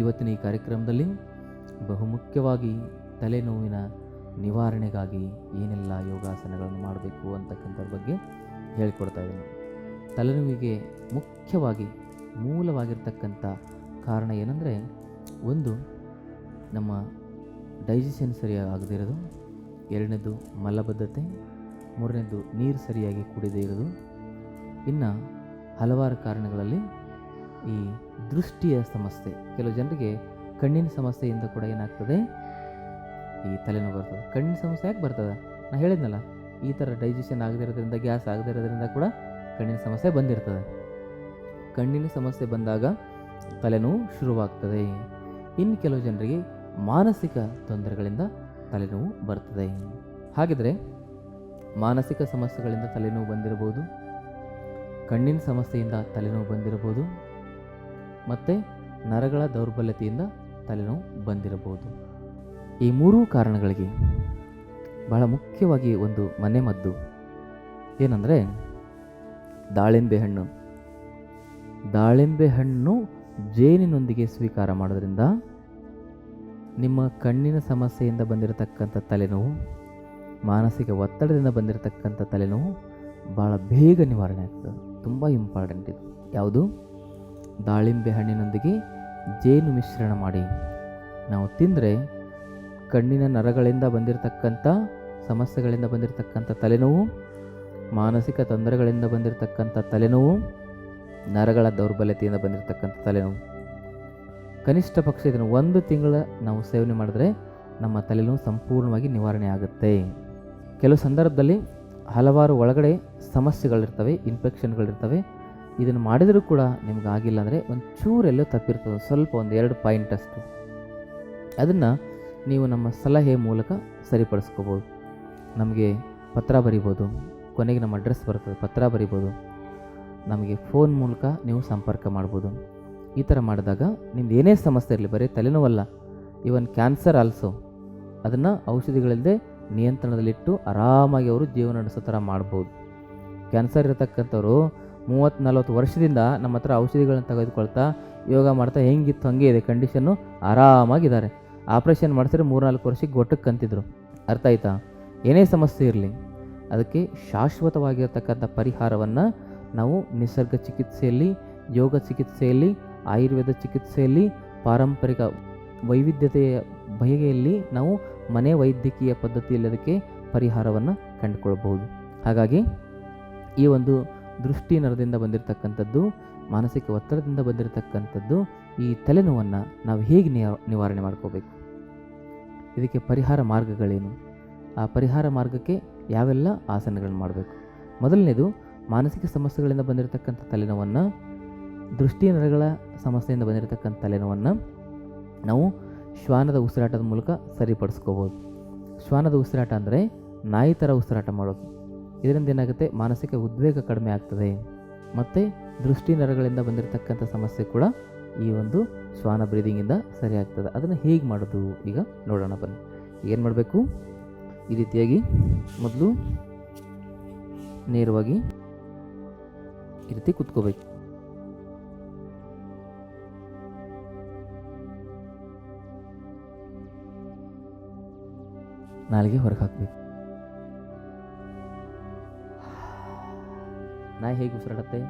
ಇವತ್ತಿನ ಈ ಕಾರ್ಯಕ್ರಮದಲ್ಲಿ ಬಹುಮುಖ್ಯವಾಗಿ ತಲೆನೋವಿನ ನಿವಾರಣೆಗಾಗಿ ಏನೆಲ್ಲ ಯೋಗಾಸನಗಳನ್ನು ಮಾಡಬೇಕು ಅಂತಕ್ಕಂಥದ್ರ ಬಗ್ಗೆ ಹೇಳ್ಕೊಡ್ತಾ ಇದ್ದೀನಿ. ತಲೆನೋವಿಗೆ ಮುಖ್ಯವಾಗಿ ಮೂಲವಾಗಿರ್ತಕ್ಕಂಥ ಕಾರಣ ಏನಂದರೆ ಒಂದು, ನಮ್ಮ ಡೈಜೆಷನ್ ಸರಿಯಾಗಿ ಆಗದೇ ಇರೋದು ಎರಡನೇದು ಮಲಬದ್ಧತೆ, ಮೂರನೇದು ನೀರು ಸರಿಯಾಗಿ ಕುಡಿದೇ ಇರೋದು. ಇನ್ನು ಹಲವಾರು ಕಾರಣಗಳಲ್ಲಿ ಈ ದೃಷ್ಟಿಯ ಸಮಸ್ಯೆ. ಕೆಲವು ಜನರಿಗೆ ಕಣ್ಣಿನ ಸಮಸ್ಯೆಯಿಂದ ಕೂಡ ಏನಾಗ್ತದೆ? ಈ ತಲೆನೋವು ಬರ್ತದೆ. ಕಣ್ಣಿನ ಸಮಸ್ಯೆ ಯಾಕೆ ಬರ್ತದೆ? ನಾನು ಹೇಳಿದ್ನಲ್ಲ, ಈ ಥರ ಡೈಜೆಷನ್ ಆಗದೇ ಇರೋದ್ರಿಂದ, ಗ್ಯಾಸ್ ಆಗದೇ ಇರೋದ್ರಿಂದ ಕೂಡ ಕಣ್ಣಿನ ಸಮಸ್ಯೆ ಬಂದಿರ್ತದೆ. ಕಣ್ಣಿನ ಸಮಸ್ಯೆ ಬಂದಾಗ ತಲೆನೋವು ಶುರುವಾಗ್ತದೆ. ಇನ್ನು ಕೆಲವು ಜನರಿಗೆ ಮಾನಸಿಕ ತೊಂದರೆಗಳಿಂದ ತಲೆನೋವು ಬರ್ತದೆ. ಹಾಗಿದ್ರೆ ಮಾನಸಿಕ ಸಮಸ್ಯೆಗಳಿಂದ ತಲೆನೋವು ಬಂದಿರಬಹುದು, ಕಣ್ಣಿನ ಸಮಸ್ಯೆಯಿಂದ ತಲೆನೋವು ಬಂದಿರಬಹುದು ಮತ್ತು ನರಗಳ ದೌರ್ಬಲ್ಯತೆಯಿಂದ ತಲೆನೋವು ಬಂದಿರಬಹುದು. ಈ ಮೂರೂ ಕಾರಣಗಳಿಗೆ ಬಹಳ ಮುಖ್ಯವಾಗಿ ಒಂದು ಮನೆಮದ್ದು. ಏನಂದರೆ, ದಾಳಿಂಬೆ ಹಣ್ಣು. ದಾಳಿಂಬೆ ಹಣ್ಣು ಜೇನಿನೊಂದಿಗೆ ಸ್ವೀಕಾರ ಮಾಡೋದ್ರಿಂದ ನಿಮ್ಮ ಕಣ್ಣಿನ ಸಮಸ್ಯೆಯಿಂದ ಬಂದಿರತಕ್ಕಂಥ ತಲೆನೋವು, ಮಾನಸಿಕ ಒತ್ತಡದಿಂದ ಬಂದಿರತಕ್ಕಂಥ ತಲೆನೋವು ಭಾಳ ಬೇಗ ನಿವಾರಣೆ ಆಗ್ತದೆ. ತುಂಬ ಇಂಪಾರ್ಟೆಂಟ್ ಇದು. ಯಾವುದು? ದಾಳಿಂಬೆ ಹಣ್ಣಿನೊಂದಿಗೆ ಜೇನು ಮಿಶ್ರಣ ಮಾಡಿ. ನಾವು ತಿಂದರೆ ಕಣ್ಣಿನ ನರಗಳಿಂದ ಬಂದಿರತಕ್ಕಂಥ, ಸಮಸ್ಯೆಗಳಿಂದ ಬಂದಿರತಕ್ಕಂಥ ತಲೆನೋವು, ಮಾನಸಿಕ ತೊಂದರೆಗಳಿಂದ ಬಂದಿರತಕ್ಕಂಥ ತಲೆನೋವು, ನರಗಳ ದೌರ್ಬಲ್ಯತೆಯಿಂದ ಬಂದಿರತಕ್ಕಂಥ ತಲೆನೋವು. ಕನಿಷ್ಠ ಪಕ್ಷ ಇದನ್ನು ಒಂದು ತಿಂಗಳ ನಾವು ಸೇವನೆ ಮಾಡಿದ್ರೆ ನಮ್ಮ ತಲೆನೋವು ಸಂಪೂರ್ಣವಾಗಿ ನಿವಾರಣೆ ಆಗುತ್ತೆ. ಕೆಲವು ಸಂದರ್ಭದಲ್ಲಿ ಹಲವಾರು ಒಳಗಡೆ ಸಮಸ್ಯೆಗಳಿರ್ತವೆ ಇನ್ಫೆಕ್ಷನ್ಗಳಿರ್ತವೆ ಇದನ್ನು ಮಾಡಿದರೂ ಕೂಡ ನಿಮ್ಗೆ ಆಗಿಲ್ಲ ಅಂದರೆ ಒಂದು ಚೂರೆಲ್ಲೋ ತಪ್ಪಿರ್ತದೆ, ಸ್ವಲ್ಪ ಒಂದು ಎರಡು ಪಾಯಿಂಟ್ ಅಷ್ಟು. ಅದನ್ನು ನೀವು ನಮ್ಮ ಸಲಹೆ ಮೂಲಕ ಸರಿಪಡಿಸ್ಕೋಬೋದು. ನಮಗೆ ಪತ್ರ ಬರಿಬೋದು, ಕೊನೆಗೆ ನಮ್ಮ ಅಡ್ರೆಸ್ ಬರ್ತದೆ, ಪತ್ರ ಬರಿಬೋದು. ನಮಗೆ ಫೋನ್ ಮೂಲಕ ನೀವು ಸಂಪರ್ಕ ಮಾಡ್ಬೋದು. ಈ ಥರ ಮಾಡಿದಾಗ ನಿಮ್ದು ಏನೇ ಸಮಸ್ಯೆ ಇರಲಿ, ಬರೀ ತಲೆನೋವಲ್ಲ ಇವನ್ ಕ್ಯಾನ್ಸರ್ ಆಲ್ಸೋ ಅದನ್ನು ಔಷಧಿಗಳಿಲ್ಲದೆ ನಿಯಂತ್ರಣದಲ್ಲಿಟ್ಟು ಆರಾಮಾಗಿ ಅವರು ಜೀವನ ನಡೆಸೋ ಥರ ಮಾಡ್ಬೋದು. ಕ್ಯಾನ್ಸರ್ ಇರತಕ್ಕಂಥವ್ರು ಮೂವತ್ತು ನಲ್ವತ್ತು ವರ್ಷದಿಂದ ನಮ್ಮ ಹತ್ರ ಔಷಧಿಗಳನ್ನ ತೆಗೆದುಕೊಳ್ತಾ ಯೋಗ ಮಾಡ್ತಾ ಹೆಂಗಿತ್ತು ಹಂಗೆ ಇದೆ ಕಂಡೀಷನ್ನು ಆರಾಮಾಗಿದ್ದಾರೆ. ಆಪ್ರೇಷನ್ ಮಾಡಿಸಿದ್ರೆ ಮೂರ್ನಾಲ್ಕು ವರ್ಷಕ್ಕೆ ಗೊಟ್ಟಕ್ಕೆ ಕಂತಿದ್ರು ಅರ್ಥ ಆಯ್ತಾ? ಏನೇ ಸಮಸ್ಯೆ ಇರಲಿ, ಅದಕ್ಕೆ ಶಾಶ್ವತವಾಗಿರತಕ್ಕಂಥ ಪರಿಹಾರವನ್ನು ನಾವು ನಿಸರ್ಗ ಚಿಕಿತ್ಸೆಯಲ್ಲಿ, ಯೋಗ ಚಿಕಿತ್ಸೆಯಲ್ಲಿ, ಆಯುರ್ವೇದ ಚಿಕಿತ್ಸೆಯಲ್ಲಿ, ಪಾರಂಪರಿಕ ವೈವಿಧ್ಯತೆಯ ಬಗೆಯಲ್ಲಿ ನಾವು ಮನೆ ವೈದ್ಯಕೀಯ ಪದ್ಧತಿಯಲ್ಲಿ ಅದಕ್ಕೆ ಪರಿಹಾರವನ್ನು ಕಂಡುಕೊಳ್ಳಬಹುದು ಹಾಗಾಗಿ ಈ ಒಂದು ದೃಷ್ಟಿ ನರದಿಂದ ಬಂದಿರತಕ್ಕಂಥದ್ದು, ಮಾನಸಿಕ ಒತ್ತಡದಿಂದ ಬಂದಿರತಕ್ಕಂಥದ್ದು, ಈ ತಲೆನೋವನ್ನು ನಾವು ಹೇಗೆ ನಿವಾರಣೆ ಮಾಡ್ಕೋಬೇಕು? ಇದಕ್ಕೆ ಪರಿಹಾರ ಮಾರ್ಗಗಳೇನು? ಆ ಪರಿಹಾರ ಮಾರ್ಗಕ್ಕೆ ಯಾವೆಲ್ಲ ಆಸನಗಳನ್ನು ಮಾಡಬೇಕು? ಮೊದಲನೇದು, ಮಾನಸಿಕ ಸಮಸ್ಯೆಗಳಿಂದ ಬಂದಿರತಕ್ಕಂಥ ತಲೆನೋವನ್ನು, ದೃಷ್ಟಿ ನರಗಳ ಸಮಸ್ಯೆಯಿಂದ ಬಂದಿರತಕ್ಕಂಥ ತಲೆನೋವನ್ನು ನಾವು ಶ್ವಾನದ ಉಸಿರಾಟದ ಮೂಲಕ ಸರಿಪಡಿಸ್ಕೋಬೋದು. ಶ್ವಾನದ ಉಸಿರಾಟ ಅಂದರೆ ನಾಯಿ ಥರ ಉಸಿರಾಟ ಮಾಡೋದು. ಇದರಿಂದ ಏನಾಗುತ್ತೆ? ಮಾನಸಿಕ ಉದ್ವೇಗ ಕಡಿಮೆ ಆಗ್ತದೆ. ಮತ್ತು ದೃಷ್ಟಿ ನರಗಳಿಂದ ಬಂದಿರತಕ್ಕಂಥ ಸಮಸ್ಯೆ ಕೂಡ ಈ ಒಂದು ಶ್ವಾನ ಬ್ರೀದಿಂಗಿಂದ ಸರಿ ಆಗ್ತದೆ. ಅದನ್ನು ಹೇಗೆ ಮಾಡೋದು? ಈಗ ನೋಡೋಣ ಬನ್ನಿ. ಏನು ಮಾಡಬೇಕು? ಈ ರೀತಿಯಾಗಿ ಮೊದಲು ನೇರವಾಗಿ ಈ ರೀತಿ ಕುತ್ಕೋಬೇಕು. ನಾಲಿಗೆ ಹೊರಗೆ ಹಾಕಬೇಕು. ನಾಯಿ ಹೇಗೆ ಉಸಿರಾಡತ್ತೆ?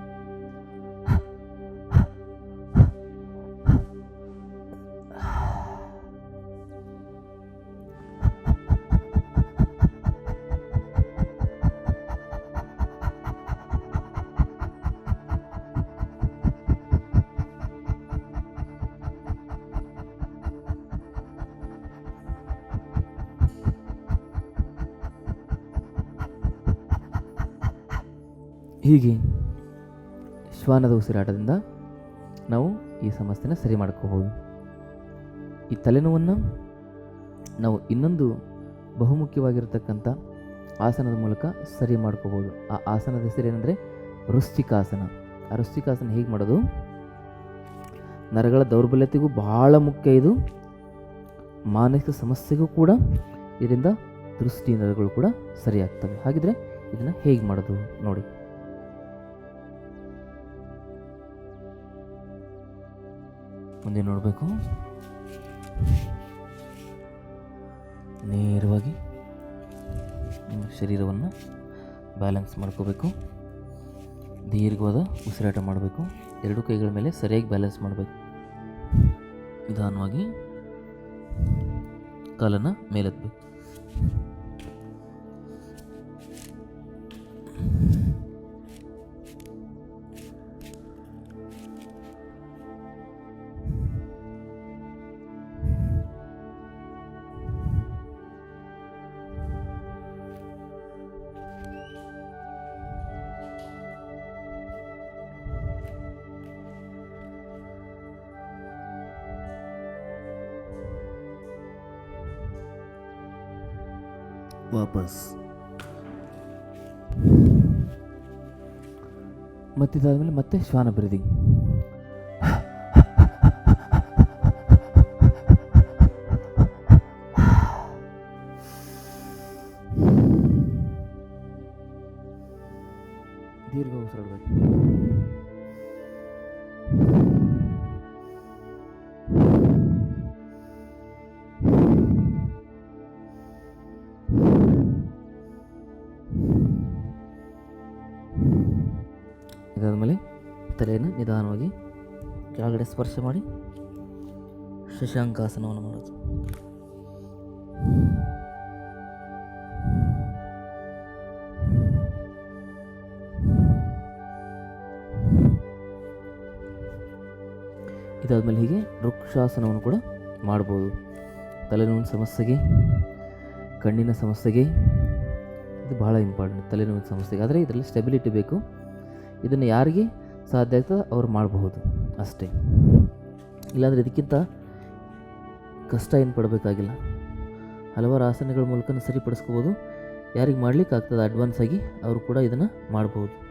ಹೀಗೆ ಶ್ವಾನದ ಉಸಿರಾಟದಿಂದ ನಾವು ಈ ಸಮಸ್ಯೆನ ಸರಿ ಮಾಡ್ಕೋಬೋದು. ಈ ತಲೆನೋವನ್ನು ನಾವು ಇನ್ನೊಂದು ಬಹುಮುಖ್ಯವಾಗಿರತಕ್ಕಂಥ ಆಸನದ ಮೂಲಕ ಸರಿ ಮಾಡ್ಕೋಬೋದು. ಆ ಆಸನದ ಹೆಸರು ಏನಂದರೆ ವೃಶ್ಚಿಕಾಸನ. ಆ ವೃಶ್ಚಿಕಾಸನ ಹೇಗೆ ಮಾಡೋದು? ನರಗಳ ದೌರ್ಬಲ್ಯತೆಗೂ ಬಹಳ ಮುಖ್ಯ ಇದು. ಮಾನಸಿಕ ಸಮಸ್ಯೆಗೂ ಕೂಡ ಇದರಿಂದ ದೃಷ್ಟಿ ನರಗಳು ಕೂಡ ಸರಿಯಾಗ್ತವೆ. ಹಾಗಿದ್ರೆ ಇದನ್ನು ಹೇಗೆ ಮಾಡೋದು ನೋಡಿ. ಮುಂದೆ ನೋಡಬೇಕು. ನೇರವಾಗಿ ಶರೀರವನ್ನು ಬ್ಯಾಲೆನ್ಸ್ ಮಾಡ್ಕೋಬೇಕು. ದೀರ್ಘವಾದ ಉಸಿರಾಟ ಮಾಡಬೇಕು. ಎರಡು ಕೈಗಳ ಮೇಲೆ ಸರಿಯಾಗಿ ಬ್ಯಾಲೆನ್ಸ್ ಮಾಡಬೇಕು. ನಿಧಾನವಾಗಿ ಕಾಲನ್ನು ಮೇಲೆತ್ತಬೇಕು ವಾಪಸ್. ಮತ್ತಿದಾದ ಮೇಲೆ ಮತ್ತೆ ಶ್ವಾನ ಬ್ರೀದಿಂಗ್ ನಿಧಾನವಾಗಿ ಕೆಳಗಡೆ ಸ್ಪರ್ಶ ಮಾಡಿ ಶಶಾಂಕಾಸನವನ್ನು ಮಾಡೋದು. ಇದಾದಮೇಲೆ ಹೀಗೆ ವೃಕ್ಷಾಸನವನ್ನು ಕೂಡ ಮಾಡ್ಬೋದು. ತಲೆನೋವಿನ ಸಮಸ್ಯೆಗೆ, ಕಣ್ಣಿನ ಸಮಸ್ಯೆಗೆ ಇದು ಬಹಳ ಇಂಪಾರ್ಟೆಂಟ್ ತಲೆನೋವಿನ ಸಮಸ್ಯೆಗೆ. ಆದರೆ ಇದರಲ್ಲಿ ಸ್ಟೆಬಿಲಿಟಿ ಬೇಕು. ಇದನ್ನು ಯಾರಿಗೆ ಸಾಧ್ಯ ಆಗ್ತದೆ ಅವ್ರು ಮಾಡಬಹುದು. ಅಷ್ಟೇ. ಇಲ್ಲಾಂದರೆ ಇದಕ್ಕಿಂತ ಕಷ್ಟ ಏನು ಪಡಬೇಕಾಗಿಲ್ಲ. ಹಲವಾರು ಆಸನಗಳ ಮೂಲಕ ಸರಿಪಡಿಸ್ಕೋಬೋದು ಯಾರಿಗೆ ಮಾಡ್ಲಿಕ್ಕೆ ಆಗ್ತದೆ ಅಡ್ವಾನ್ಸ್ ಆಗಿ ಅವರು ಕೂಡ ಇದನ್ನು ಮಾಡ್ಬೋದು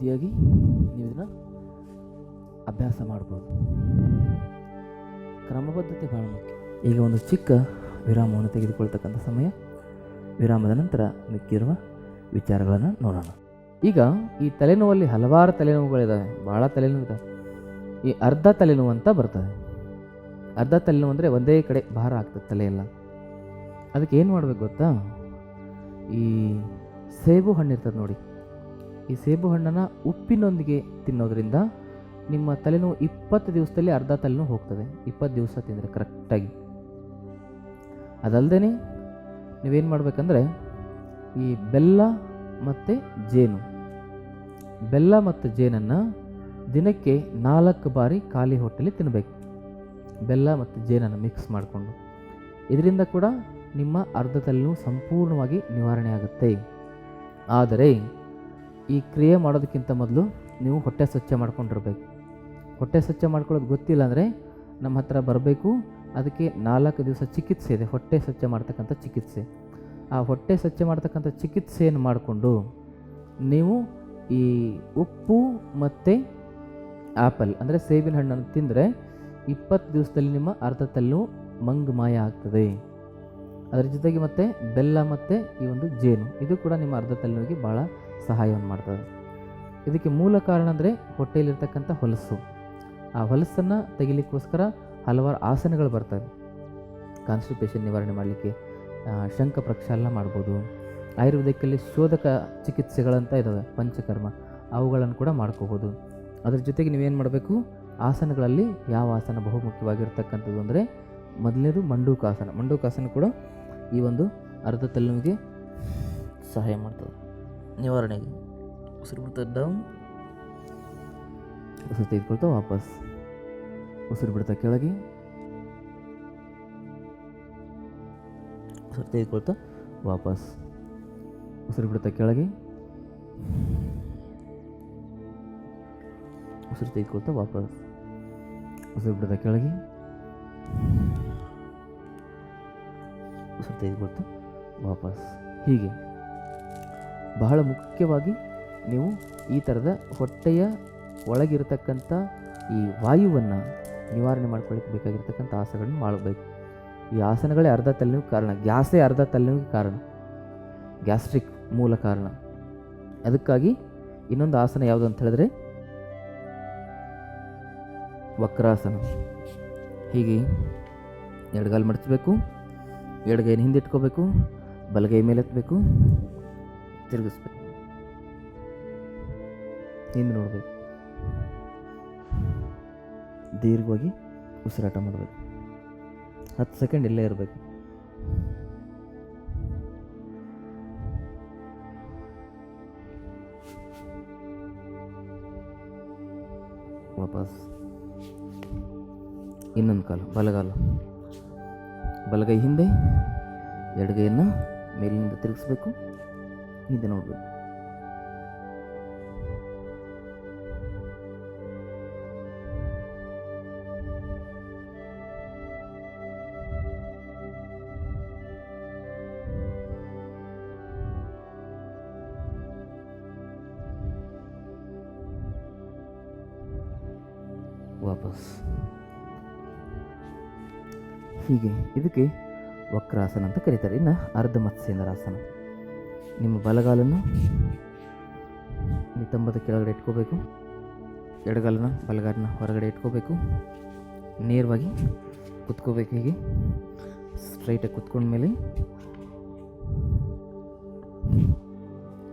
ರೀತಿಯಾಗಿ ನೀವು ಇದನ್ನು ಅಭ್ಯಾಸ ಮಾಡ್ಬೋದು. ಕ್ರಮಬದ್ಧತೆ ಭಾಳ ಮುಖ್ಯ. ಈಗ ಒಂದು ಚಿಕ್ಕ ವಿರಾಮವನ್ನು ತೆಗೆದುಕೊಳ್ತಕ್ಕಂಥ ಸಮಯ. ವಿರಾಮದ ನಂತರ ಮಿಕ್ಕಿರುವ ವಿಚಾರಗಳನ್ನು ನೋಡೋಣ. ಈಗ ಈ ತಲೆನೋವಲ್ಲಿ ಹಲವಾರು ತಲೆನೋವುಗಳಿದ್ದಾವೆ ಭಾಳ ತಲೆನೋವು ಇದ್ದಾವೆ ಈ ಅರ್ಧ ತಲೆನೋವು ಅಂತ ಬರ್ತದೆ. ಅರ್ಧ ತಲೆನೋವು ಅಂದರೆ ಒಂದೇ ಕಡೆ ಭಾರ ಆಗ್ತದೆ ತಲೆಯೆಲ್ಲ. ಅದಕ್ಕೆ ಏನು ಮಾಡಬೇಕು ಗೊತ್ತಾ? ಈ ಸೇಬು ಹಣ್ಣು ಇರ್ತದೆ ನೋಡಿ. ಈ ಸೇಬು ಹಣ್ಣನ್ನು ಉಪ್ಪಿನೊಂದಿಗೆ ತಿನ್ನೋದ್ರಿಂದ ನಿಮ್ಮ ತಲೆನೋವು ಇಪ್ಪತ್ತು ದಿವಸದಲ್ಲಿ ಅರ್ಧ ತಲೆನೋವು ಹೋಗ್ತದೆ. ಇಪ್ಪತ್ತು ದಿವಸ ತಿಂದರೆ ಕರೆಕ್ಟಾಗಿ. ಅದಲ್ಲದೆ ನೀವೇನು ಮಾಡಬೇಕಂದ್ರೆ ಈ ಬೆಲ್ಲ ಮತ್ತು ಜೇನು. ಬೆಲ್ಲ ಮತ್ತು ಜೇನನ್ನು ದಿನಕ್ಕೆ ನಾಲ್ಕು ಬಾರಿ ಖಾಲಿ ಹೊಟ್ಟೆಲಿ ತಿನ್ನಬೇಕು ಬೆಲ್ಲ ಮತ್ತು ಜೇನನ್ನು ಮಿಕ್ಸ್ ಮಾಡಿಕೊಂಡು. ಇದರಿಂದ ಕೂಡ ನಿಮ್ಮ ಅರ್ಧ ತಲೆನೋವು ಸಂಪೂರ್ಣವಾಗಿ ನಿವಾರಣೆ ಆಗುತ್ತೆ. ಆದರೆ ಈ ಕ್ರಿಯೆ ಮಾಡೋದಕ್ಕಿಂತ ಮೊದಲು ನೀವು ಹೊಟ್ಟೆ ಸ್ವಚ್ಛ ಮಾಡ್ಕೊಂಡಿರ್ಬೇಕು. ಹೊಟ್ಟೆ ಸ್ವಚ್ಛ ಮಾಡ್ಕೊಳ್ಳೋದು ಗೊತ್ತಿಲ್ಲ ಅಂದರೆ ನಮ್ಮ ಹತ್ರ ಬರಬೇಕು. ಅದಕ್ಕೆ ನಾಲ್ಕು ದಿವಸ ಚಿಕಿತ್ಸೆ ಇದೆ, ಹೊಟ್ಟೆ ಸ್ವಚ್ಛ ಮಾಡ್ತಕ್ಕಂಥ ಚಿಕಿತ್ಸೆ. ಆ ಹೊಟ್ಟೆ ಸ್ವಚ್ಛ ಮಾಡ್ತಕ್ಕಂಥ ಚಿಕಿತ್ಸೆಯನ್ನು ಮಾಡಿಕೊಂಡು ನೀವು ಈ ಉಪ್ಪು ಮತ್ತು ಆ್ಯಪಲ್ ಅಂದರೆ ಸೇಬಿನ ಹಣ್ಣನ್ನು ತಿಂದರೆ ಇಪ್ಪತ್ತು ದಿವಸದಲ್ಲಿ ನಿಮ್ಮ ಅರ್ಧ ತಲ್ಲು ಮಂಗ್ ಮಾಯ ಆಗ್ತದೆ. ಅದರ ಜೊತೆಗೆ ಮತ್ತು ಬೆಲ್ಲ ಮತ್ತು ಈ ಒಂದು ಜೇನು, ಇದು ಕೂಡ ನಿಮ್ಮ ಅರ್ಧ ತಲೆನೋವಿಗೆ ಭಾಳ ಸಹಾಯವನ್ನು ಮಾಡ್ತದೆ. ಇದಕ್ಕೆ ಮೂಲ ಕಾರಣ ಅಂದರೆ ಹೊಟ್ಟೆಯಲ್ಲಿರ್ತಕ್ಕಂಥ ಹೊಲಸು. ಆ ಹೊಲಸನ್ನು ತೆಗಿಲಿಕ್ಕೋಸ್ಕರ ಹಲವಾರು ಆಸನಗಳು ಬರ್ತವೆ. ಕಾನ್ಸ್ಟಿಪೇಷನ್ ನಿವಾರಣೆ ಮಾಡಲಿಕ್ಕೆ ಶಂಖ ಪ್ರಕ್ಷಾಲನ ಮಾಡ್ಬೋದು. ಆಯುರ್ವೇದಕ್ಕಲ್ಲಿ ಶೋಧಕ ಚಿಕಿತ್ಸೆಗಳಂತ ಇದ್ದಾವೆ ಪಂಚಕರ್ಮ. ಅವುಗಳನ್ನು ಕೂಡ ಮಾಡ್ಕೋಬೋದು. ಅದ್ರ ಜೊತೆಗೆ ನೀವೇನು ಮಾಡಬೇಕು? ಆಸನಗಳಲ್ಲಿ ಯಾವ ಆಸನ ಬಹುಮುಖ್ಯವಾಗಿರ್ತಕ್ಕಂಥದ್ದು ಅಂದರೆ ಮೊದಲನೇದು ಮಂಡೂಕಾಸನ. ಮಂಡೂಕಾಸನ ಕೂಡ ಈ ಒಂದು ಅರ್ಧ ತಲೆನೋವಿಗೆ ಸಹಾಯ ಮಾಡ್ತದೆ. ನಿವಾರಣೆಗೆ ಉಸಿರು ಬಿಡ್ತಾ ಡೌನ್ ಉಸಿರು ತೆಗೆದುಕೊಳ್ತಾ ವಾಪಸ್ ಉಸಿರು ಬಿಡ್ತಾ ಕೆಳಗೆ ಉಸಿರು ತೆಗೆದುಕೊಳ್ತಾ ವಾಪಸ್ ಉಸಿರು ಬಿಡ್ತಾ ಕೆಳಗೆ ಉಸಿರು ತೆಗೆದುಕೊಳ್ತಾ ವಾಪಸ್ ಉಸಿರು ಬಿಡ್ತಾ ಕೆಳಗೆ ಉಸಿರು ತೆಗೆದುಕೊಳ್ತಾ ವಾಪಸ್ ಹೀಗೆ ಬಹಳ ಮುಖ್ಯವಾಗಿ ನೀವು ಈ ಥರದ ಹೊಟ್ಟೆಯ ಒಳಗಿರತಕ್ಕಂಥ ಈ ವಾಯುವನ್ನು ನಿವಾರಣೆ ಮಾಡ್ಕೊಳ್ಳಿಕ್ಕೆ ಬೇಕಾಗಿರ್ತಕ್ಕಂಥ ಆಸನಗಳನ್ನು ಮಾಡಬೇಕು. ಈ ಆಸನಗಳೇ ಅರ್ಧ ತಲೆನೋವು ಕಾರಣ, ಗ್ಯಾಸೇ ಅರ್ಧ ತಲೆನೋವು ಕಾರಣ, ಗ್ಯಾಸ್ಟ್ರಿಕ್ ಮೂಲ ಕಾರಣ. ಅದಕ್ಕಾಗಿ ಇನ್ನೊಂದು ಆಸನ ಯಾವುದು ಅಂತ ಹೇಳಿದ್ರೆ, ವಕ್ರಾಸನ. ಹೀಗೆ ಎಡಗಾಲು ಮಡಚಬೇಕು ಎಡಗೈನ ಹಿಂದೆ ಇಟ್ಕೋಬೇಕು ಬಲಗೈ ಮೇಲೆ ಎತ್ತಬೇಕು ತಿರುಗಿಸ್ಬೇಕು. ಹಿಂದೆ ನೋಡಬೇಕು. ದೀರ್ಘವಾಗಿ ಉಸಿರಾಟ ಮಾಡಬೇಕು. ಹತ್ತು ಸೆಕೆಂಡ್ ಇಲ್ಲೇ ಇರಬೇಕು. ವಾಪಸ್. ಇನ್ನೊಂದು ಕಾಲು. ಬಲಗಾಲು. ಬಲಗೈ ಹಿಂದೆ. ಎಡಗೈಯನ್ನು ಮೇಲಿನಿಂದ ತಿರುಗಿಸ್ಬೇಕು. ಹಿಂದೆ ನೋಡಬೇಕು ವಾಪಸ್. ಹೀಗೆ ಇದಕ್ಕೆ ವಕ್ರಾಸನ ಅಂತ ಕರೀತಾರೆ. ಇನ್ನು ಅರ್ಧ ಮತ್ಸ್ಯೇಂದ್ರಾಸನ ನಿಮ್ಮ ಬಲಗಾಲನ್ನು ನಿತಂಬದ ಕೆಳಗಡೆ ಇಟ್ಕೋಬೇಕು. ಎಡಗಾಲನ್ನು ಬಲಗಾಲನ ಹೊರಗಡೆ ಇಟ್ಕೋಬೇಕು. ನೇರವಾಗಿ ಕುತ್ಕೋಬೇಕು ಹೀಗೆ. ಸ್ಟ್ರೈಟಾಗಿ ಕುತ್ಕೊಂಡ್ಮೇಲೆ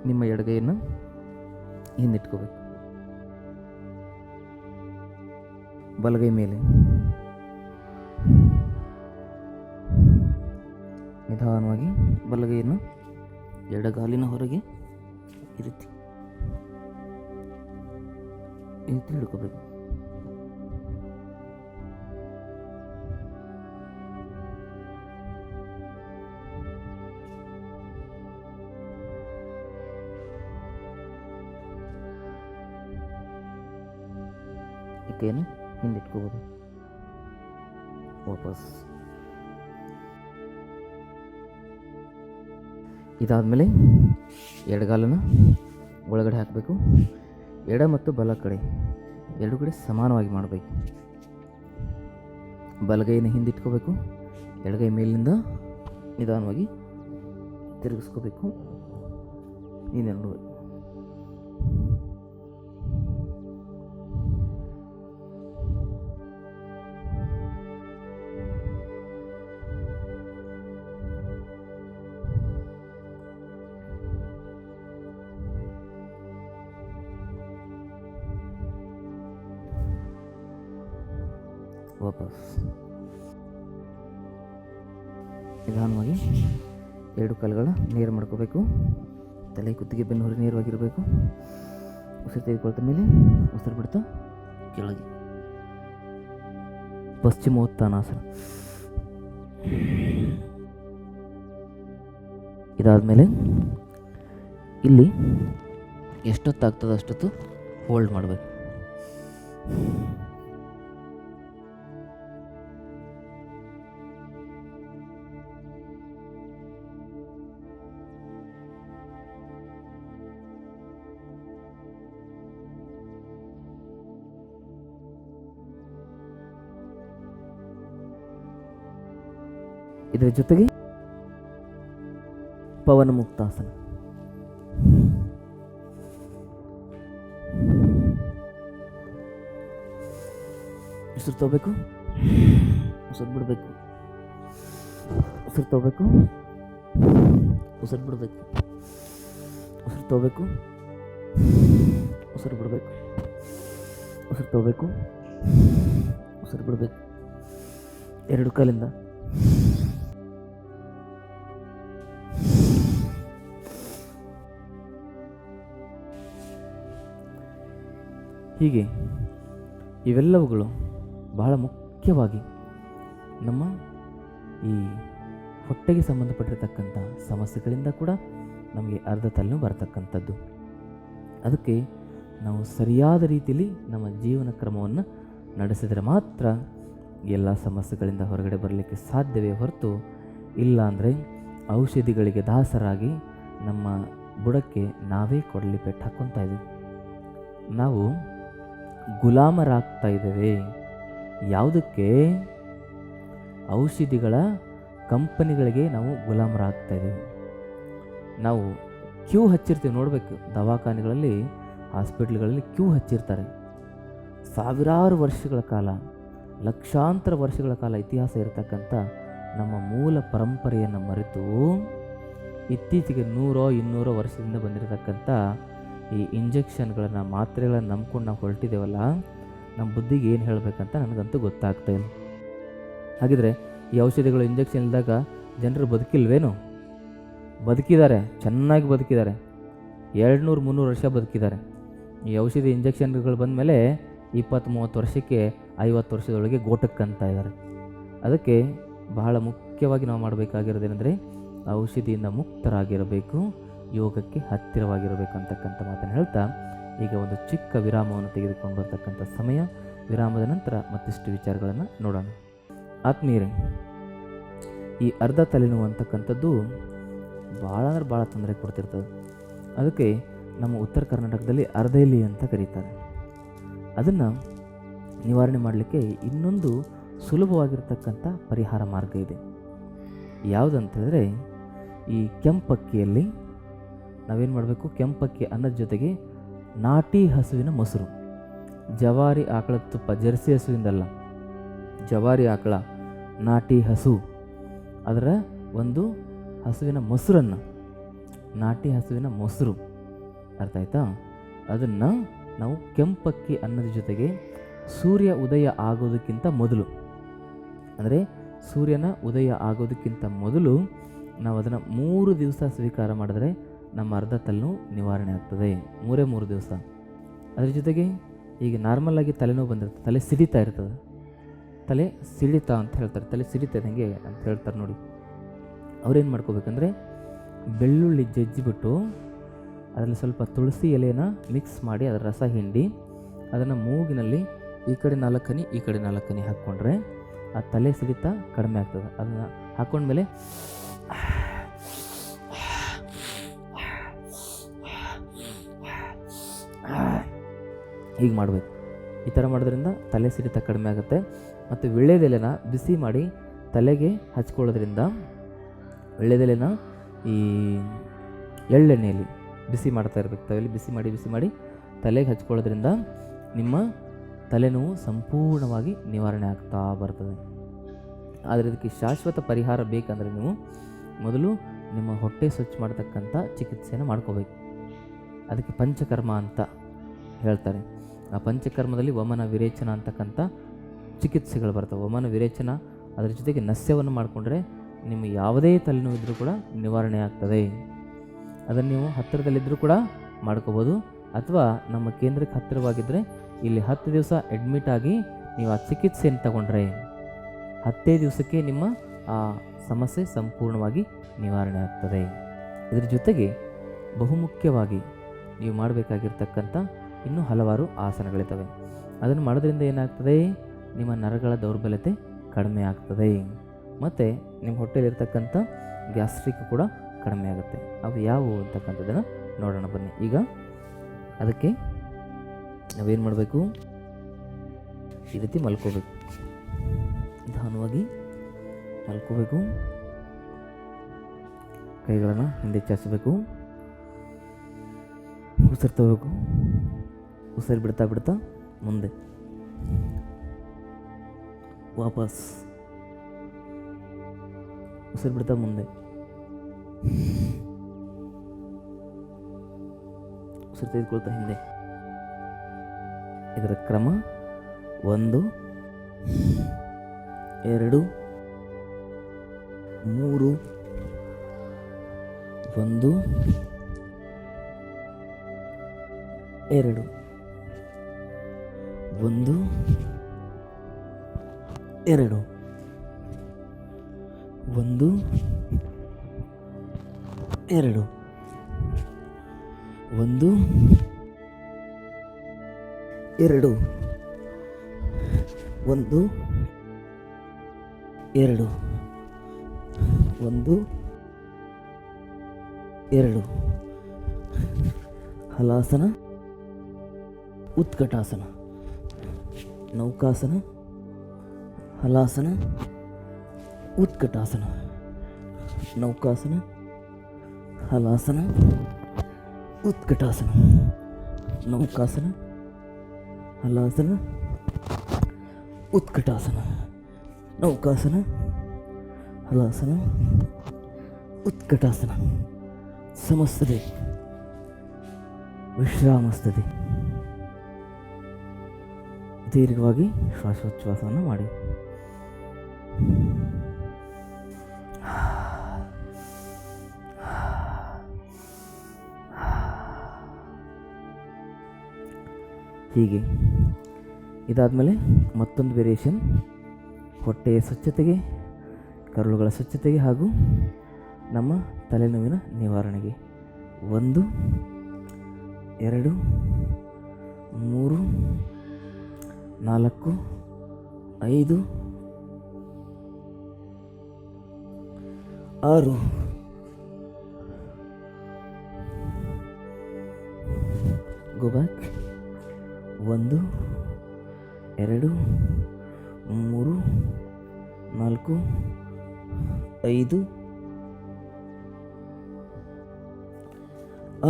ನಿಮ್ಮ ಎಡಗೈಯನ್ನು ಹಿಂದಿಟ್ಕೋಬೇಕು. ಬಲಗೈ ಮೇಲೆ ನಿಧಾನವಾಗಿ ಬಲಗೈಯನ್ನು ಎಡಗಾಲಿನ ಹೊರಗೆ ಈ ರೀತಿ ಈ ರೀತಿ ಹಿಂದಿಟ್ಕೋಬೋದು. ವಾಪಸ್. ಇದಾದಮೇಲೆ ಎಡಗಾಲನ ಒಳಗಡೆ ಹಾಕಬೇಕು. ಎಡ ಮತ್ತು ಬಲ ಕಡೆ ಎರಡು ಕಡೆ ಸಮಾನವಾಗಿ ಮಾಡಬೇಕು. ಬಲಗೈನ ಹಿಂದಿಟ್ಕೋಬೇಕು ಎಡಗೈ ಮೇಲಿಂದ ನಿಧಾನವಾಗಿ ತಿರುಗಿಸ್ಕೋಬೇಕು. ಹಿಂದೆ ವಾಪಸ್. ನಿಧಾನವಾಗಿ ಎರಡು ಕಾಲುಗಳ ನೀರು ಮಾಡ್ಕೋಬೇಕು. ತಲೆ ಕುತ್ತಿಗೆ ಬೆನ್ನು ಹೊರ ನೇರವಾಗಿರಬೇಕು. ಉಸಿರು ತೆಗೆದುಕೊಳ್ತ ಮೇಲೆ ಉಸಿರು ಬಿಡ್ತಾ ಕೆಳಗೆ. ಪಶ್ಚಿಮೋತ್ತನಾಸನ ಇದಾದ ಮೇಲೆ ಇಲ್ಲಿ ಎಷ್ಟೊತ್ತಾಗ್ತದೆ ಅಷ್ಟೊತ್ತು ಹೋಲ್ಡ್ ಮಾಡಬೇಕು. ಇದರ ಜೊತೆಗೆ ಪವನ ಮುಕ್ತಾಸನ. ಉಸಿರು ತಗೋಬೇಕು. ಉಸಿರು ಬಿಡಬೇಕು. ಉಸಿರು ತಗೋಬೇಕು. ಉಸಿರು ಬಿಡಬೇಕು. ಉಸಿರು ತಗೋಬೇಕು. ಉಸಿರು ಬಿಡಬೇಕು. ಉಸಿರು ತಗೋಬೇಕು. ಉಸಿರು ಬಿಡಬೇಕು. ಎರಡು ಕಾಲಿಂದ. ಹೀಗೆ ಇವೆಲ್ಲವುಗಳು ಬಹಳ ಮುಖ್ಯವಾಗಿ ನಮ್ಮ ಈ ಹೊಟ್ಟೆಗೆ ಸಂಬಂಧಪಟ್ಟಿರತಕ್ಕಂಥ ಸಮಸ್ಯೆಗಳಿಂದ ಕೂಡ ನಮಗೆ ಅರ್ಧ ತಲೆನೂ ಬರತಕ್ಕಂಥದ್ದು. ಅದಕ್ಕೆ ನಾವು ಸರಿಯಾದ ರೀತಿಯಲ್ಲಿ ನಮ್ಮ ಜೀವನ ಕ್ರಮವನ್ನು ನಡೆಸಿದರೆ ಮಾತ್ರ ಎಲ್ಲ ಸಮಸ್ಯೆಗಳಿಂದ ಹೊರಗಡೆ ಬರಲಿಕ್ಕೆ ಸಾಧ್ಯವೇ ಹೊರತು ಇಲ್ಲಾಂದರೆ ಔಷಧಿಗಳಿಗೆ ದಾಸರಾಗಿ ನಮ್ಮ ಬುಡಕ್ಕೆ ನಾವೇ ಕೊಡಲಿ ಪೆಟ್ಟು ಹಾಕ್ಕೊತಾ ಇದ್ದೀವಿ. ನಾವು ಗುಲಾಮರಾಗ್ತಾ ಇದ್ದೇವೆ. ಯಾವುದಕ್ಕೆ? ಔಷಧಿಗಳ ಕಂಪನಿಗಳಿಗೆ ನಾವು ಗುಲಾಮರಾಗ್ತಾ ಇದ್ದೇವೆ. ನಾವು ಕ್ಯೂ ಹಚ್ಚಿರ್ತೀವಿ ನೋಡಬೇಕು. ದವಾಖಾನೆಗಳಲ್ಲಿ, ಹಾಸ್ಪಿಟ್ಲ್ಗಳಲ್ಲಿ ಕ್ಯೂ ಹಚ್ಚಿರ್ತಾರೆ. ಸಾವಿರಾರು ವರ್ಷಗಳ ಕಾಲ, ಲಕ್ಷಾಂತರ ವರ್ಷಗಳ ಕಾಲ ಇತಿಹಾಸ ಇರತಕ್ಕಂಥ ನಮ್ಮ ಮೂಲ ಪರಂಪರೆಯನ್ನು ಮರೆತು ಇತ್ತೀಚೆಗೆ ನೂರೋ ಇನ್ನೂರೋ ವರ್ಷದಿಂದ ಬಂದಿರತಕ್ಕಂಥ ಈ ಇಂಜೆಕ್ಷನ್ಗಳನ್ನು, ಮಾತ್ರೆಗಳನ್ನು ನಂಬ್ಕೊಂಡು ನಾವು ಹೊರಟಿದ್ದೇವಲ್ಲ, ನಮ್ಮ ಬುದ್ಧಿಗೆ ಏನು ಹೇಳಬೇಕಂತ ನನಗಂತೂ ಗೊತ್ತಾಗ್ತಾ ಇಲ್ಲ. ಹಾಗಿದ್ರೆ ಈ ಔಷಧಿಗಳು ಇಂಜೆಕ್ಷನ್ ಇಲ್ದಾಗ ಜನರು ಬದುಕಿಲ್ವೇನು? ಬದುಕಿದ್ದಾರೆ, ಚೆನ್ನಾಗಿ ಬದುಕಿದ್ದಾರೆ. ಎರಡು ನೂರು ಮುನ್ನೂರು ವರ್ಷ ಬದುಕಿದ್ದಾರೆ. ಈ ಔಷಧಿ ಇಂಜೆಕ್ಷನ್ಗಳು ಬಂದ ಮೇಲೆ ಇಪ್ಪತ್ತು, ಮೂವತ್ತು ವರ್ಷಕ್ಕೆ, ಐವತ್ತು ವರ್ಷದೊಳಗೆ ಗೋಟಕ್ಕಂತ ಇದ್ದಾರೆ. ಅದಕ್ಕೆ ಬಹಳ ಮುಖ್ಯವಾಗಿ ನಾವು ಮಾಡಬೇಕಾಗಿರೋದೇನೆಂದರೆ ಔಷಧಿಯಿಂದ ಮುಕ್ತರಾಗಿರಬೇಕು. ಯೋಗಕ್ಕೆ ಹತ್ತಿರವಾಗಿರಬೇಕು ಅಂತಕ್ಕಂಥ ಮಾತನ್ನು ಹೇಳ್ತಾ, ಈಗ ಒಂದು ಚಿಕ್ಕ ವಿರಾಮವನ್ನು ತೆಗೆದುಕೊಂಡು ಬರ್ತಕ್ಕಂಥ ಸಮಯ. ವಿರಾಮದ ನಂತರ ಮತ್ತಿಷ್ಟು ವಿಚಾರಗಳನ್ನು ನೋಡೋಣ. ಆತ್ಮೀಯರೇ, ಈ ಅರ್ಧ ತಲೆನೋವು ಅಂತಕ್ಕಂಥದ್ದು ಭಾಳ ಅಂದ್ರೆ ಭಾಳ ತೊಂದರೆ ಕೊಡ್ತಿರ್ತದೆ. ಅದಕ್ಕೆ ನಮ್ಮ ಉತ್ತರ ಕರ್ನಾಟಕದಲ್ಲಿ ಅರ್ಧೈಲಿ ಅಂತ ಕರೀತಾರೆ. ಅದನ್ನು ನಿವಾರಣೆ ಮಾಡಲಿಕ್ಕೆ ಇನ್ನೊಂದು ಸುಲಭವಾಗಿರ್ತಕ್ಕಂಥ ಪರಿಹಾರ ಮಾರ್ಗ ಇದೆ. ಯಾವುದಂತಂದರೆ ಈ ಕೆಂಪಕ್ಕಿಯಲ್ಲಿ ನಾವೇನು ಮಾಡಬೇಕು? ಕೆಂಪಕ್ಕಿ ಅನ್ನದ ಜೊತೆಗೆ ನಾಟಿ ಹಸುವಿನ ಮೊಸರು. ಜವಾರಿ ಆಕಳ ತುಪ್ಪ, ಜರ್ಸಿ ಹಸುವಿಂದಲ್ಲ. ಜವಾರಿ ಆಕಳ, ನಾಟಿ ಹಸು. ಅದರ ಒಂದು ಹಸುವಿನ ಮೊಸರನ್ನು, ನಾಟಿ ಹಸುವಿನ ಮೊಸರು. ಅರ್ಥ ಆಯ್ತಾ? ಅದನ್ನು ನಾವು ಕೆಂಪಕ್ಕಿ ಅನ್ನದ ಜೊತೆಗೆ ಸೂರ್ಯ ಉದಯ ಆಗೋದಕ್ಕಿಂತ ಮೊದಲು, ಅಂದರೆ ಸೂರ್ಯನ ಉದಯ ಆಗೋದಕ್ಕಿಂತ ಮೊದಲು ನಾವು ಅದನ್ನು ಮೂರು ದಿವಸ ಸ್ವೀಕಾರ ಮಾಡಿದ್ರೆ ನಮ್ಮ ಅರ್ಧ ತಲೆನೋವು ನಿವಾರಣೆ ಆಗ್ತದೆ. ಮೂರೇ ಮೂರು ದಿವಸ. ಅದ್ರ ಜೊತೆಗೆ ಈಗ ನಾರ್ಮಲ್ ಆಗಿ ತಲೆನೋವು ಬಂದಿರ್ತದೆ ತಲೆ ಸಿಡಿತಾ ಇರ್ತದೆ. ತಲೆ ಸಿಡಿತಾ ಅಂತ ಹೇಳ್ತಾರೆ. ತಲೆ ಸಿಡಿತದೆ ಹೆಂಗೆ ಅಂತ ಹೇಳ್ತಾರೆ ನೋಡಿ. ಅವ್ರೇನು ಮಾಡ್ಕೋಬೇಕಂದ್ರೆ ಬೆಳ್ಳುಳ್ಳಿ ಜಜ್ಜಿಬಿಟ್ಟು ಅದರಲ್ಲಿ ಸ್ವಲ್ಪ ತುಳಸಿ ಎಲೆಯನ್ನು ಮಿಕ್ಸ್ ಮಾಡಿ ಅದರ ರಸ ಹಿಂಡಿ ಅದನ್ನು ಮೂಗಿನಲ್ಲಿ ಈ ಕಡೆ ನಾಲ್ಕನಿ, ಈ ಕಡೆ ನಾಲ್ಕನಿ ಹಾಕ್ಕೊಂಡ್ರೆ ಆ ತಲೆ ಸಿಡಿತ ಕಡಿಮೆ ಆಗ್ತದೆ. ಅದನ್ನು ಹಾಕ್ಕೊಂಡ್ಮೇಲೆ ಹೀಗೆ ಮಾಡಬೇಕು. ಈ ಥರ ಮಾಡೋದ್ರಿಂದ ತಲೆ ಸಿಡಿತ ಕಡಿಮೆ ಆಗುತ್ತೆ ಮತ್ತು ವಿಳ್ಯದೆಲೆನ ಬಿಸಿ ಮಾಡಿ ತಲೆಗೆ ಹಚ್ಕೊಳ್ಳೋದ್ರಿಂದ ವಿಳ್ಯದೆಲೆನ ಈ ಎಳ್ಳೆಣ್ಣೆಯಲ್ಲಿ ಬಿಸಿ ಮಾಡ್ತಾ ಇರಬೇಕು. ತಲೆಯಲ್ಲಿ ಬಿಸಿ ಮಾಡಿ ಬಿಸಿ ಮಾಡಿ ತಲೆಗೆ ಹಚ್ಕೊಳ್ಳೋದ್ರಿಂದ ನಿಮ್ಮ ತಲೆನೋವು ಸಂಪೂರ್ಣವಾಗಿ ನಿವಾರಣೆ ಆಗ್ತಾ ಬರ್ತದೆ. ಆದರೆ ಇದಕ್ಕೆ ಶಾಶ್ವತ ಪರಿಹಾರ ಬೇಕಂದರೆ ನೀವು ಮೊದಲು ನಿಮ್ಮ ಹೊಟ್ಟೆ ಸ್ವಚ್ಛ ಮಾಡ್ತಕ್ಕಂಥ ಚಿಕಿತ್ಸೆಯನ್ನು ಮಾಡ್ಕೋಬೇಕು. ಅದಕ್ಕೆ ಪಂಚಕರ್ಮ ಅಂತ ಹೇಳ್ತಾರೆ. ಆ ಪಂಚಕರ್ಮದಲ್ಲಿ ವಮನ, ವಿರೇಚನ ಅಂತಕ್ಕಂಥ ಚಿಕಿತ್ಸೆಗಳು ಬರ್ತವೆ. ವಮನ, ವಿರೇಚನ ಅದರ ಜೊತೆಗೆ ನಸ್ಯವನ್ನು ಮಾಡಿಕೊಂಡ್ರೆ ನಿಮ್ಮ ಯಾವುದೇ ತಲೆನೋವು ಇದ್ದರೂ ಕೂಡ ನಿವಾರಣೆ ಆಗ್ತದೆ. ಅದನ್ನು ನೀವು ಹತ್ತಿರದಲ್ಲಿದ್ದರೂ ಕೂಡ ಮಾಡ್ಕೋಬೋದು. ಅಥವಾ ನಮ್ಮ ಕೇಂದ್ರಕ್ಕೆ ಹತ್ತಿರವಾಗಿದ್ದರೆ ಇಲ್ಲಿ ಹತ್ತು ದಿವಸ ಅಡ್ಮಿಟ್ ಆಗಿ ನೀವು ಆ ಚಿಕಿತ್ಸೆಯನ್ನು ತಗೊಂಡ್ರೆ ಹತ್ತೇ ದಿವಸಕ್ಕೆ ನಿಮ್ಮ ಆ ಸಮಸ್ಯೆ ಸಂಪೂರ್ಣವಾಗಿ ನಿವಾರಣೆ ಆಗ್ತದೆ. ಇದರ ಜೊತೆಗೆ ಬಹುಮುಖ್ಯವಾಗಿ ನೀವು ಮಾಡಬೇಕಾಗಿರ್ತಕ್ಕಂಥ ಇನ್ನೂ ಹಲವಾರು ಆಸನಗಳಿದ್ದಾವೆ. ಅದನ್ನು ಮಾಡೋದ್ರಿಂದ ಏನಾಗ್ತದೆ? ನಿಮ್ಮ ನರಗಳ ದೌರ್ಬಲ್ಯತೆ ಕಡಿಮೆ ಆಗ್ತದೆ. ಮತ್ತು ನಿಮ್ಮ ಹೊಟ್ಟೆಯಲ್ಲಿರ್ತಕ್ಕಂಥ ಗ್ಯಾಸ್ಟ್ರಿಕ್ ಕೂಡ ಕಡಿಮೆ ಆಗುತ್ತೆ. ಅವು ಯಾವುವು ಅಂತಕ್ಕಂಥದ್ದನ್ನು ನೋಡೋಣ ಬನ್ನಿ. ಈಗ ಅದಕ್ಕೆ ನಾವೇನು ಮಾಡಬೇಕು? ಈ ರೀತಿ ಮಲ್ಕೋಬೇಕು. ನಿಧಾನವಾಗಿ ಮಲ್ಕೋಬೇಕು. ಕೈಗಳನ್ನು ಹಿಂದೆ ಚಾಚಬೇಕು ಉಸಿರು ತಗೋಬೇಕು. ಉಸಿರು ಬಿಡ್ತಾ ಬಿಡ್ತಾ ಮುಂದೆ. ವಾಪಸ್. ಉಸಿರು ಬಿಡ್ತಾ ಮುಂದೆ. ಉಸಿರು ತೆಗೆದುಕೊಳ್ತಾ ಹಿಂದೆ. ಇದರ ಕ್ರಮ ಒಂದು, ಎರಡು, ಮೂರು, ಒಂದು, ಎರಡು. ಒಂದು ಎರಡು. ಒಂದು ಎರಡು. ಒಂದು ಎರಡು. ಒಂದು ಎರಡು. ಒಂದು ಎರಡು. ಹಲಾಸನ ಉತ್ಕಟಾಸನ. ನೌಕಾಸನ ಹಲಾಸನ ಉತ್ಕಟಾಸನ. ನೌಕಾಸನ ಹಲಾಸನ ಉತ್ಕಟಾಸನ. ನೌಕಾಸನ ಹಲಾಸನ ಉತ್ಕಟಾಸನ. ನೌಕಾಸನ ಹಲಾಸನ ಉತ್ಕಟಾಸನ. ಸಮಸ್ತದೆ. ವಿಶ್ರಾಮಸ್ತದೆ. ದೀರ್ಘವಾಗಿ ಶ್ವಾಸೋಚ್ಛ್ವಾಸವನ್ನು ಮಾಡಿ. ಹೀಗೆ ಇದಾದಮೇಲೆ ಮತ್ತೊಂದು ವೇರಿಯೇಷನ್, ಹೊಟ್ಟೆಯ ಸ್ವಚ್ಛತೆಗೆ, ಕರುಳುಗಳ ಸ್ವಚ್ಛತೆಗೆ ಹಾಗೂ ನಮ್ಮ ತಲೆನೋವಿನ ನಿವಾರಣೆಗೆ. ಒಂದು, ಎರಡು, ಮೂರು ನಾಲ್ಕು ಐದು ಆರು. ಗೋ ಬ್ಯಾಕ್ ಒಂದು ಎರಡು ಮೂರು ನಾಲ್ಕು ಐದು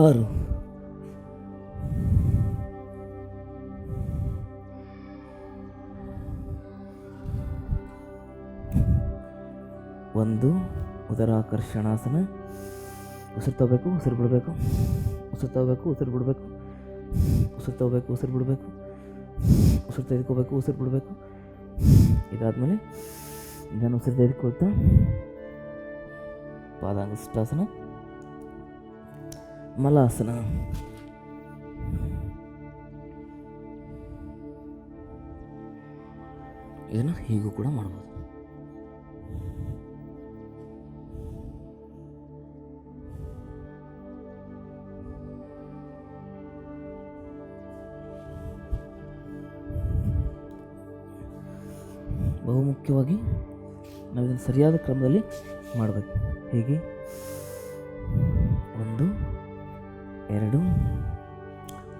ಆರು. ಒಂದು ಉದರಾಕರ್ಷಣಾಸನ. ಉಸಿರು ತಗೋಬೇಕು, ಉಸಿರು ಬಿಡಬೇಕು. ಉಸಿರು ತಗೋಬೇಕು, ಉಸಿರು ಬಿಡಬೇಕು. ಉಸಿರು ತಗೋಬೇಕು, ಉಸಿರು ಬಿಡಬೇಕು. ಉಸಿರು ತೆಗೆದುಕೋಬೇಕು, ಉಸಿರು ಬಿಡಬೇಕು. ಇದಾದಮೇಲೆ ನಾನು ಉಸಿರು ತೆಗೆದುಕೊಳ್ತಾ ಪಾದಾಂಗಷ್ಟಾಸನ ಮಲಾಸನ. ಇದನ್ನು ಹೀಗೂ ಕೂಡ ಮಾಡ್ಬೋದು ಬಹುಮುಖ್ಯವಾಗಿ ನಾವು ಇದನ್ನು ಸರಿಯಾದ ಕ್ರಮದಲ್ಲಿ ಮಾಡಬೇಕು. ಹೇಗೆ? ಒಂದು, ಎರಡು,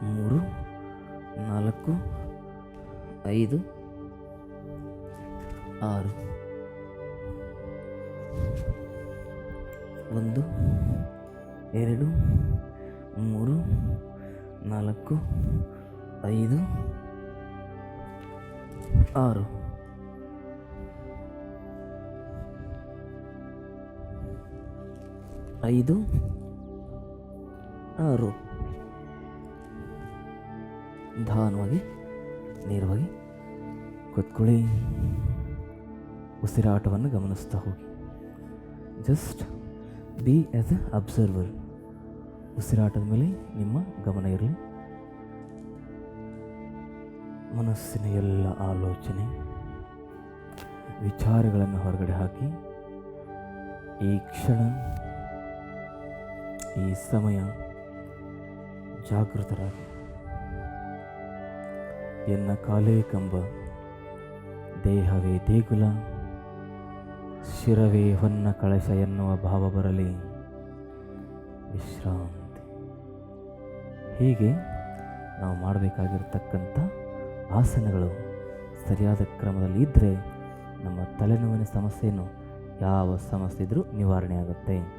ಮೂರು, ನಾಲ್ಕು, ಐದು, ಆರು. ಒಂದು, ಎರಡು, ಮೂರು, ನಾಲ್ಕು, ಐದು, ಆರು. ಐದು, ಆರು. ನಿಧಾನವಾಗಿ, ನೇರವಾಗಿ ಕುತ್ಕೊಳ್ಳಿ. ಉಸಿರಾಟವನ್ನು ಗಮನಿಸ್ತಾ ಹೋಗಿ. Just be as a observer ಉಸಿರಾಟದ ಮೇಲೆ ನಿಮ್ಮ ಗಮನ ಇರಲಿ. ಮನಸ್ಸಿನ ಎಲ್ಲ ಆಲೋಚನೆ, ವಿಚಾರಗಳನ್ನು ಹೊರಗಡೆ ಹಾಕಿ. ಈ ಕ್ಷಣ ಈ ಸಮಯ ಜಾಗೃತರಾಗಿ. ಎನ್ನ ಕಾಲೇ ಕಂಬ, ದೇಹವೇ ದೇಗುಲ, ಶಿರವೇ ಹೊನ್ನ ಕಳಶ ಎನ್ನುವ ಭಾವ ಬರಲಿ. ವಿಶ್ರಾಂತಿ. ಹೀಗೆ ನಾವು ಮಾಡಬೇಕಾಗಿರ್ತಕ್ಕಂಥ ಆಸನಗಳು ಸರಿಯಾದ ಕ್ರಮದಲ್ಲಿ ಇದ್ದರೆ ನಮ್ಮ ತಲೆನೋವಿನ ಸಮಸ್ಯೆಯನ್ನು ಯಾವ ಸಮಸ್ಯೆ ಇದ್ದರೂ ನಿವಾರಣೆ ಆಗುತ್ತೆ.